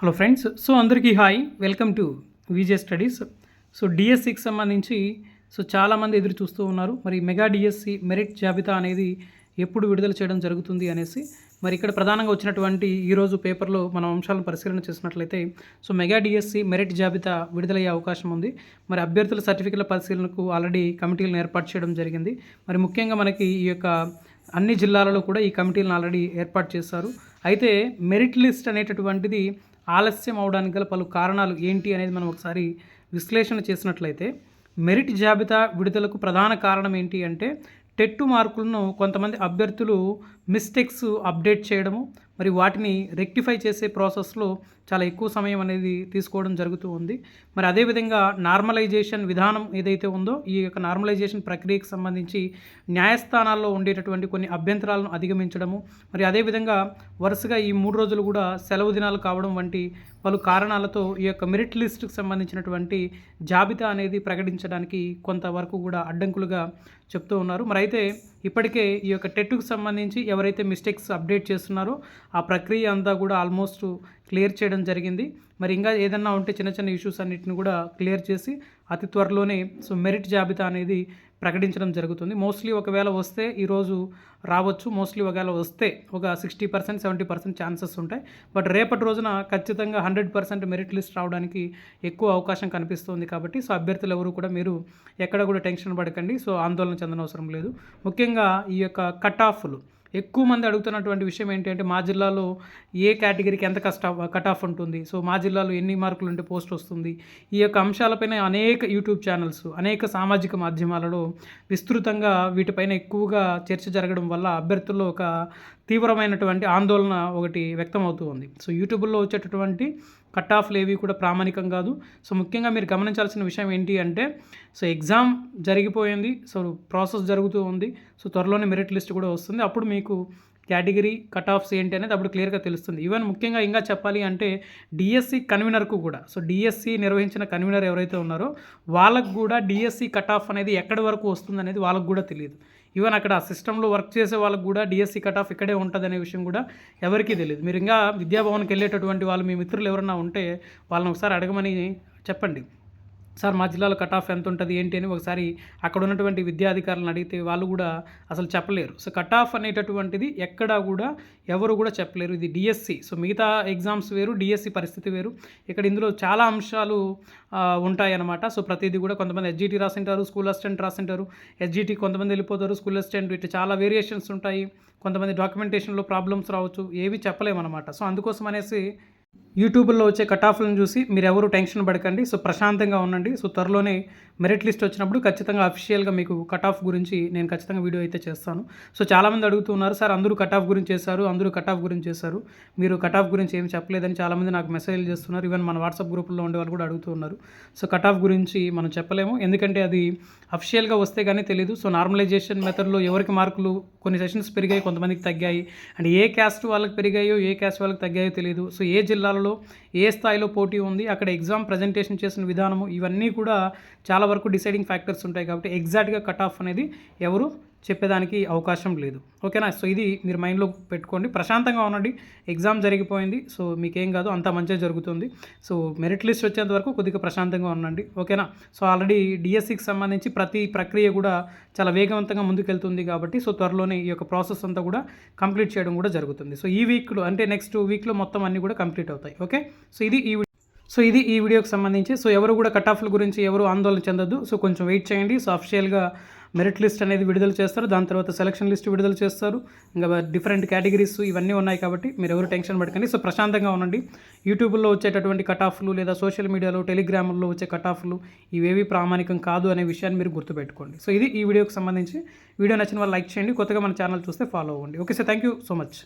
Hello friends so అందరికీ hi welcome to VJ studies so డిఎస్సికి సంబంధించి సో చాలామంది ఎదురు చూస్తూ ఉన్నారు. మరి మెగా డిఎస్సి మెరిట్ జాబితా అనేది ఎప్పుడు విడుదల చేయడం జరుగుతుంది అనేసి మరి ఇక్కడ ప్రధానంగా వచ్చినటువంటి ఈరోజు పేపర్లో మనం అంశాలను పరిశీలన చేసినట్లయితే సో మెగా డిఎస్సి మెరిట్ జాబితా విడుదలయ్యే అవకాశం ఉంది. మరి అభ్యర్థుల సర్టిఫికెట్ల పరిశీలనకు ఆల్రెడీ కమిటీలను ఏర్పాటు చేయడం జరిగింది. మరి ముఖ్యంగా మనకి ఈ యొక్క అన్ని జిల్లాలలో కూడా ఈ కమిటీలను ఆల్రెడీ ఏర్పాటు చేశారు. అయితే మెరిట్ లిస్ట్ అనేటటువంటిది ఆలస్యం అవడానికి గల పలు కారణాలు ఏంటి అనేది మనం ఒకసారి విశ్లేషణ చేసినట్లయితే మెరిట్ జాబితా విడుదలకు ప్రధాన కారణం ఏంటి అంటే టెట్టు మార్కులను కొంతమంది అభ్యర్థులు మిస్టేక్స్ అప్డేట్ చేయడము మరి వాటిని రెక్టిఫై చేసే ప్రాసెస్లో చాలా ఎక్కువ సమయం అనేది తీసుకోవడం జరుగుతూ ఉంది. మరి అదేవిధంగా నార్మలైజేషన్ విధానం ఏదైతే ఉందో ఈ యొక్క నార్మలైజేషన్ ప్రక్రియకు సంబంధించి న్యాయస్థానాల్లో ఉండేటటువంటి కొన్ని అభ్యంతరాలను అధిగమించడము మరి అదేవిధంగా వరుసగా ఈ మూడు రోజులు కూడా సెలవు దినాలు కావడం వంటి పలు కారణాలతో ఈ యొక్క మెరిట్ లిస్టుకు సంబంధించినటువంటి జాబితా అనేది ప్రకటించడానికి కొంతవరకు కూడా అడ్డంకులుగా చెప్తూ ఉన్నారు. మరి అయితే ఇప్పటికే ఈ యొక్క టెట్కు సంబంధించి ఎవరైతే మిస్టేక్స్ అప్డేట్ చేస్తున్నారో ఆ ప్రక్రియ అంతా కూడా ఆల్మోస్ట్ క్లియర్ చేయడం జరిగింది. మరి ఇంకా ఏదన్నా ఉంటే చిన్న చిన్న ఇష్యూస్ అన్నిటిని కూడా క్లియర్ చేసి అతి త్వరలోనే సో మెరిట్ జాబితా అనేది ప్రకటించడం జరుగుతుంది. మోస్ట్లీ ఒకవేళ వస్తే ఈరోజు రావచ్చు. మోస్ట్లీ ఒకవేళ వస్తే ఒక sixty percent seventy percent chances ఉంటాయి. బట్ రేపటి రోజున ఖచ్చితంగా హండ్రెడ్ పర్సెంట్ మెరిట్ లిస్ట్ రావడానికి ఎక్కువ అవకాశం కనిపిస్తుంది కాబట్టి సో అభ్యర్థులు ఎవరు కూడా మీరు ఎక్కడ కూడా టెన్షన్ పడకండి. సో ఆందోళన చెందనవసరం లేదు. ముఖ్యంగా ఈ యొక్క కట్ ఆఫ్లు. ఎక్కువ మంది అడుగుతున్నటువంటి విషయం ఏంటంటే మా జిల్లాలో ఏ కేటగిరీకి ఎంత కష్ట కట్ ఆఫ్ ఉంటుంది. సో మా జిల్లాలో ఎన్ని మార్కులు ఉంటే పోస్ట్ వస్తుంది. ఈ యొక్క అంశాలపైన అనేక యూట్యూబ్ ఛానల్స్ అనేక సామాజిక మాధ్యమాలలో విస్తృతంగా వీటిపైన ఎక్కువగా చర్చ జరగడం వల్ల అభ్యర్థుల్లో ఒక తీవ్రమైనటువంటి ఆందోళన ఒకటి వ్యక్తం అవుతూ ఉంది. సో యూట్యూబ్లో వచ్చేటటువంటి కట్ ఆఫ్లు ఏవి కూడా ప్రామాణికం కాదు. సో ముఖ్యంగా మీరు గమనించాల్సిన విషయం ఏంటి అంటే సో ఎగ్జామ్ జరిగిపోయింది. సో ప్రాసెస్ జరుగుతూ ఉంది. సో త్వరలోనే మెరిట్ లిస్ట్ కూడా వస్తుంది. అప్పుడు మీకు కేటగిరీ కట్ ఆఫ్స్ ఏంటి అనేది అప్పుడు క్లియర్గా తెలుస్తుంది. ఈవెన్ ముఖ్యంగా ఇంకా చెప్పాలి అంటే డిఎస్సి కన్వీనర్కు కూడా. సో డిఎస్సి నిర్వహించిన కన్వీనర్ ఎవరైతే ఉన్నారో వాళ్ళకు కూడా డిఎస్సి కట్ ఆఫ్ అనేది ఎక్కడి వరకు వస్తుంది అనేది వాళ్ళకు కూడా తెలియదు. ఈవెన్ అక్కడ సిస్టంలో వర్క్ చేసే వాళ్ళకు కూడా డిఎస్సి కట్ ఆఫ్ ఇక్కడే ఉంటుంది అనే విషయం కూడా ఎవరికీ తెలియదు. మీరు ఇంకా విద్యాభవన్కి వెళ్ళేటటువంటి వాళ్ళు మీ మిత్రులు ఎవరన్నా ఉంటే వాళ్ళని ఒకసారి అడగమని చెప్పండి. సార్ మా జిల్లాలో కట్ ఆఫ్ ఎంత ఉంటుంది ఏంటి అని ఒకసారి అక్కడ ఉన్నటువంటి విద్యాధికారులను అడిగితే వాళ్ళు కూడా అసలు చెప్పలేరు. సో కట్ ఆఫ్ అనేటటువంటిది ఎక్కడా కూడా ఎవరు కూడా చెప్పలేరు. ఇది డిఎస్సి సో మిగతా ఎగ్జామ్స్ వేరు డిఎస్సి పరిస్థితి వేరు. ఇక్కడ ఇందులో చాలా అంశాలు ఉంటాయన్నమాట. సో ప్రతిదీ కూడా కొంతమంది ఎస్జిటి రాసింటారు స్కూల్ అసిస్టెంట్ రాసింటారు. ఎస్జిటి కొంతమంది వెళ్ళిపోతారు స్కూల్ అసిస్టెంట్ ఇటు చాలా వేరియేషన్స్ ఉంటాయి. కొంతమంది డాక్యుమెంటేషన్లో ప్రాబ్లమ్స్ రావచ్చు. ఏవి చెప్పలేమన్నమాట. సో అందుకోసం అనేసి యూట్యూబ్లో వచ్చే కట్ ఆఫ్లను చూసి మీరు ఎవరు టెన్షన్ పడకండి. సో ప్రశాంతంగా ఉండండి. సో త్వరలోనే మెరిట్ లిస్ట్ వచ్చినప్పుడు ఖచ్చితంగా అఫీషియల్గా మీకు కట్ ఆఫ్ గురించి నేను ఖచ్చితంగా వీడియో అయితే చేస్తాను. సో చాలామంది అడుగుతున్నారు సార్ అందరూ కట్ ఆఫ్ గురించి చేశారు అందరూ కట్ ఆఫ్ గురించి చేశారు. మీరు కట్ ఆఫ్ గురించి ఏం చెప్పలేదని చాలామంది నాకు మెసేజ్లు చేస్తున్నారు. ఈవెన్ మన వాట్సాప్ గ్రూప్లో ఉండే వాళ్ళు కూడా అడుగుతున్నారు సో కట్ ఆఫ్ గురించి మనం చెప్పలేము. ఎందుకంటే అది అఫిషియల్గా వస్తే కానీ తెలియదు సో నార్మలైజేషన్ మెథడ్లో ఎవరికి మార్కులు కొన్ని సెషన్స్ పెరిగాయి కొంతమందికి తగ్గాయి. అండ్ ఏ క్యాస్ట్ వాళ్ళకి పెరిగాయో ఏ క్యాస్ట్ వాళ్ళకి తగ్గాయో తెలియదు సో ఏ జిల్లాలలో ఏ స్థాయిలో పోటీ ఉంది అక్కడ ఎగ్జామ్ ప్రజెంటేషన్ చేసిన విధానము ఇవన్నీ కూడా చాలా వరకు డిసైడింగ్ ఫ్యాక్టర్స్ ఉంటాయి కాబట్టి ఎగ్జాక్ట్గా కట్ ఆఫ్ అనేది ఎవరు చెప్పేదానికి అవకాశం లేదు. ఓకేనా? సో ఇది మీరు మైండ్లో పెట్టుకోండి. ప్రశాంతంగా ఉండండి. ఎగ్జామ్ జరిగిపోయింది. సో మీకేం కాదు అంతా మంచిగా జరుగుతుంది. సో మెరిట్ లిస్ట్ వచ్చేంత వరకు కొద్దిగా ప్రశాంతంగా ఉండండి. ఓకేనా? సో ఆల్రెడీ డిఎస్సికి సంబంధించి ప్రతి ప్రక్రియ కూడా చాలా వేగవంతంగా ముందుకెళ్తుంది కాబట్టి సో త్వరలోనే ఈ యొక్క ప్రాసెస్ అంతా కూడా కంప్లీట్ చేయడం కూడా జరుగుతుంది. సో ఈ వీక్లో అంటే నెక్స్ట్ వీక్లో మొత్తం అన్నీ కూడా కంప్లీట్ అవుతాయి. ఓకే? సో ఇది ఈ సో ఇది ఈ వీడియోకి సంబంధించి సో ఎవరు కూడా కట్ ఆఫ్ల గురించి ఎవరు ఆందోళన చెందొద్దు. సో కొంచెం వెయిట్ చేయండి. సో అఫిషియల్గా మెరిట్ లిస్ట్ అనేది విడుదల చేస్తారు. దాని తర్వాత సెలక్షన్ లిస్ట్ విడుదల చేస్తారు. ఇంకా డిఫరెంట్ కేటగిరీస్ ఇవన్నీ ఉన్నాయి కాబట్టి మీరు ఎవరు టెన్షన్ పడకండి. సో ప్రశాంతంగా ఉండండి. యూట్యూబ్లో వచ్చేటటువంటి కట్ ఆఫ్లు లేదా సోషల్ మీడియాలో టెలిగ్రామ్లో వచ్చే కట్ ఆఫ్లు ఇవేవి ప్రామాణికం కాదు అనే విషయాన్ని మీరు గుర్తుపెట్టుకోండి. సో ఇది ఈ వీడియోకి సంబంధించి. వీడియో నచ్చిన వాళ్ళు లైక్ చేయండి. కొత్తగా మన ఛానల్ చూస్తే ఫాలో అవ్వండి. Okay sir. Thank you so much.